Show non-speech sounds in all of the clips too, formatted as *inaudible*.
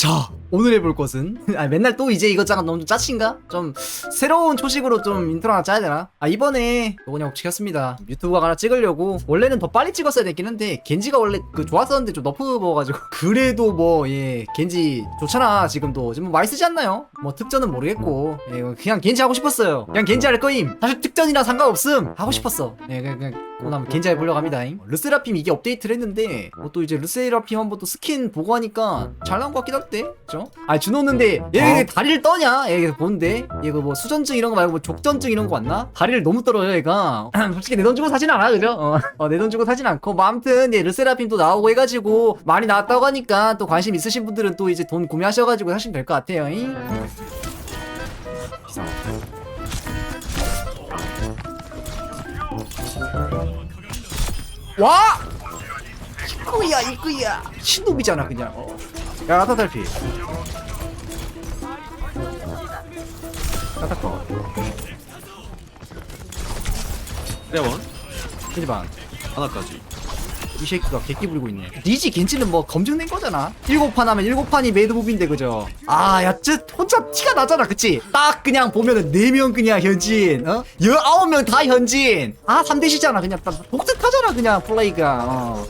자 오늘 해볼 것은? *laughs* 아 맨날 또 이제 이것저것 너무 좀 짜친가? 좀 새로운 초식으로 좀 인트로 하나 짜야 되나? 아 이번에 또 그냥 시켰습니다. 유튜브가 하나 찍으려고. 원래는 더 빨리 찍었어야 됐긴 한데 겐지가 원래 그 좋았었는데 좀 너프 먹어가지고. *laughs* 그래도 뭐 예 겐지 좋잖아 지금도. 지금 뭐 많이 쓰지 않나요? 뭐 특전은 모르겠고. 예 그냥 겐지 하고 싶었어요. 그냥 겐지 할 거임. 사실 특전이랑 상관없음. 하고 싶었어. 예 그냥, 그냥 하면 겐지 해보려고 합니다 르세라핌 이게 업데이트를 했는데 뭐 또 이제 르세라핌 한번 또 스킨 보고 하니까 잘 나온 것 같긴 한데 그죠? 아 준호는데 얘 왜 다리를 떠냐? 얘 보는데 얘그 뭐 수전증 이런 거 말고 뭐 족전증 이런 거 왔나? 다리를 너무 떨어요 얘가 *clears throat* 솔직히 내 돈 주고 사진 않아 그죠? 어, 내돈 주고 사진 않고 뭐 아무튼 얘 르세라핌 또 나오고 해가지고 많이 나왔다고 하니까 또 관심 있으신 분들은 또 이제 돈 구매하셔가지고 사시면 될 것 같아요 잉? 와! 이거야 이거야 신놈이잖아 그냥 어. 야 나타달피. 나타커 레원 겐지반. 하나까지. 이 새끼가 개끼 부리고 있네. 니지 겐지는 뭐 검증된 거잖아. 일곱 판 하면 일곱 판이 메이드복인데 그죠? 아야쟤 혼자 티가 나잖아 그치? 딱 그냥 보면은 네 명 그냥 현진 어? 열아홉 명 다 현진 아 3대 시잖아. 그냥 딱 독특하잖아 그냥 플레이가. 어.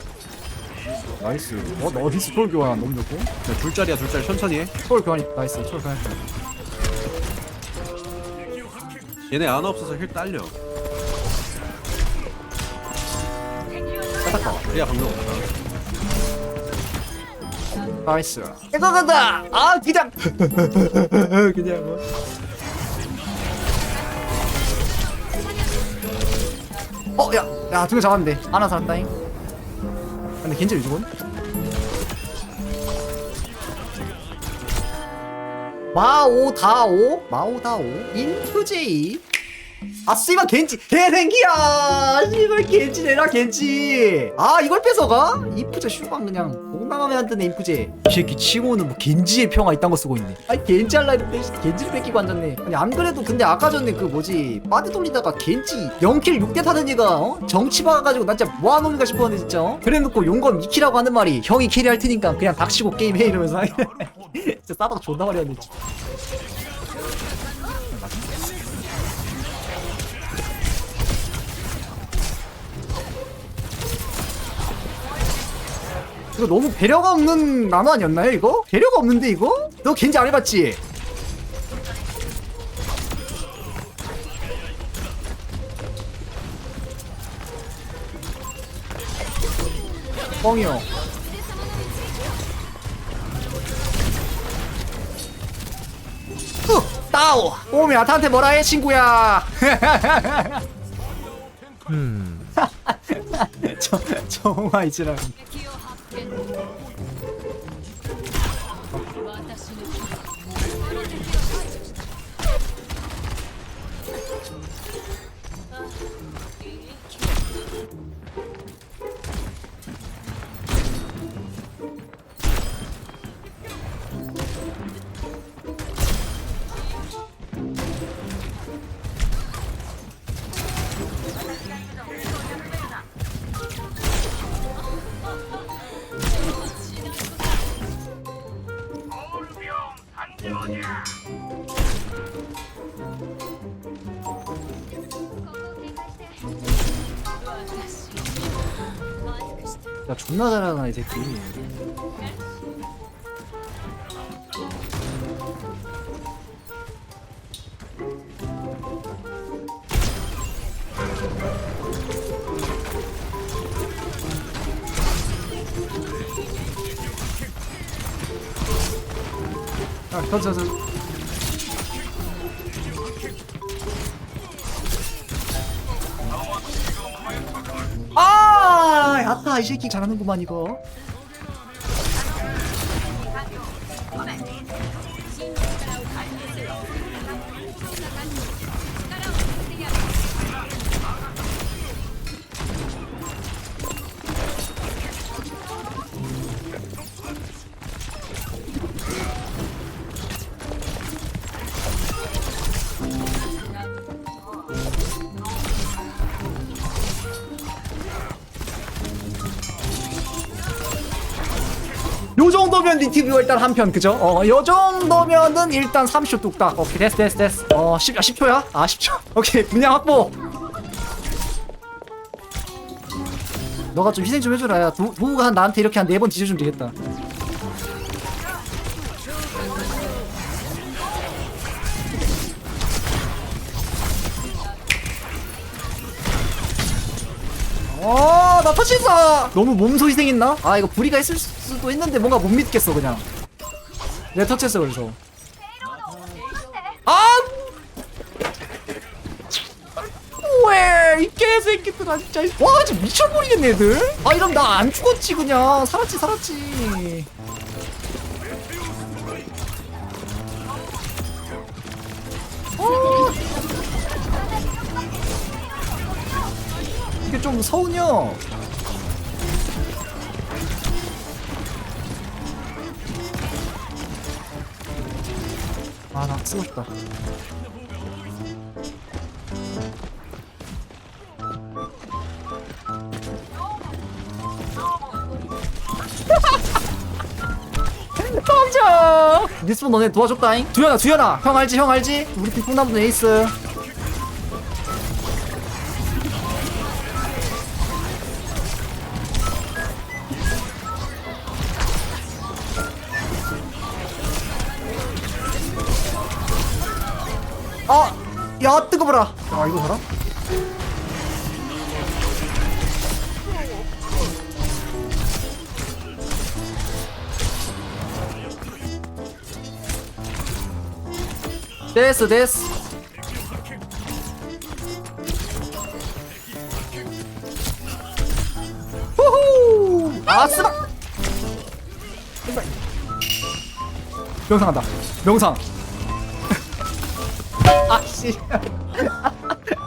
나이스. 어 나이스 서울 교환 너무 좋고. 자, 둘짜리야 둘짜리. 천천히 해. 서울 교환이 나이스. 서울 교환. 얘네 안 없어서 힐 딸려. 그래야 방금 없다. 나이스. 이거 간다. 아 그냥. *laughs* 그냥 뭐. 어, 야, 야, 두명 잡았는데. 하나 살았다잉. 근데 겐지 왜 죽었니? 마오다오? 마오다오? 인프제이? 아, 씨발, 겐지, 개생기야! 씨발, 겐지 내라, 겐지! 아, 이걸 뺏어가? 인프제 슈방 그냥, 공감하면 안 뜨네, 인프제. 이 새끼 치고는 뭐, 겐지의 평화 이딴 거 쓰고 있네. 아니, 겐지 할라 했는데, 겐지를 뺏기고 앉았네. 아니, 안 그래도, 근데 아까 전에 그 뭐지, 빠드 돌리다가 겐지 0킬 6대 타던 얘가, 어? 정치 박아가지고, 나 진짜 뭐하놈인가 싶었는데, 진짜, 어? 그래 놓고 용검 2킬하고 하는 말이, 형이 캐리할 테니까 그냥 닥치고 게임해, 이러면서. *laughs* 진짜 싸다가 존나 말이었네, 진짜. 이거 너무 배려가 없는 나노 아니었나요 이거? 배려가 없는데 이거? 너 겐지 안 해봤지? 뻥이요 후! 따오! 오메 아타한테 뭐라 해 친구야 *laughs* *laughs* 저, 정말 이지라 Oh, 야 존나 잘하나 이 새끼 저, 저. 아, 야타 이 새끼 잘하는구만 이거. 요 정도면 리티뷰 일단 한 편 그죠? 어요 정도면은 일단 30초 뚝딱. 오케이 됐어 됐어 됐어. 어 10, 아, 10초야? 아 10초. *laughs* 오케이 분량 확보. 너가 좀 희생 좀 해줘라. 야 도, 도우가 한 나한테 이렇게 한 네 번 뒤져주면 되겠다 어, 나 터치했어! 너무 몸소 희생했나? 아, 이거 불이가 있을 수도 있는데 뭔가 못 믿겠어, 그냥. 내가 터치했어, 그래서. 아! 왜, 이 개새끼들아, 진짜. 와, 진짜 미쳐버리겠네, 애들. 아, 이러면 나 안 죽었지, 그냥. 살았지, 살았지. 이게 좀 서운혀. 아, 나 싶다. *laughs* 깜짝! 니스폰 너네 도와줬다잉? 두현아, 두현아! 형 알지, 형 알지? 우리 팀 풍남분 에이스. 야, 뜨거워라! 아, 이거 봐라. 됐어, 됐어. 후후! 아! 제발. 명상한다. 명상. 아씨.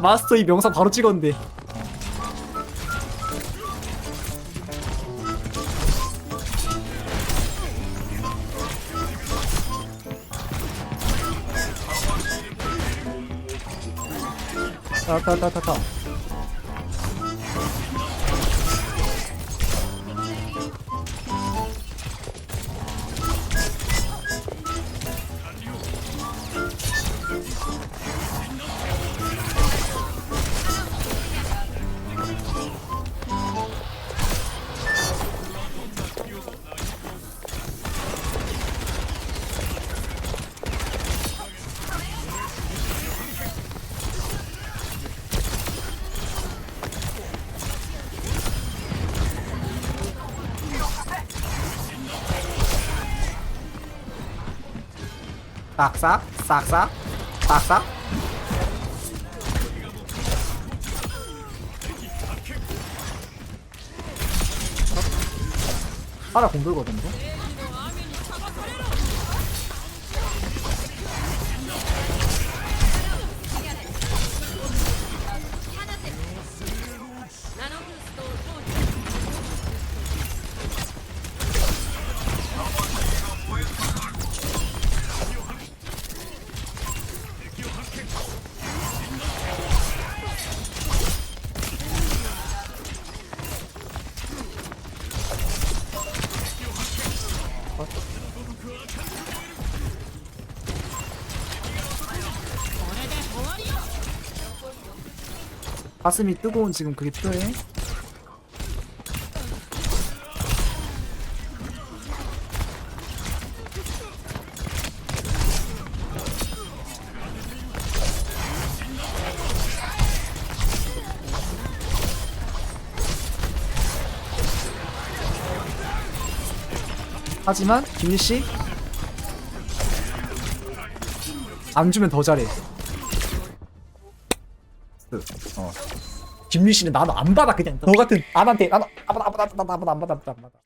마스터 이 명상 바로 찍었는데. 타타타타타 싹싹 싹싹 싹싹 하나 공돌거든요 가슴이 뜨거운 지금 그게 필요해 하지만 김리 씨. 안 주면 더 잘해. 어. 김리 씨는 나도 안 받아 그냥 너 같은 안한테 나도 안 받아 안 받아 안 받아 안 받아 안 받아 안 받아.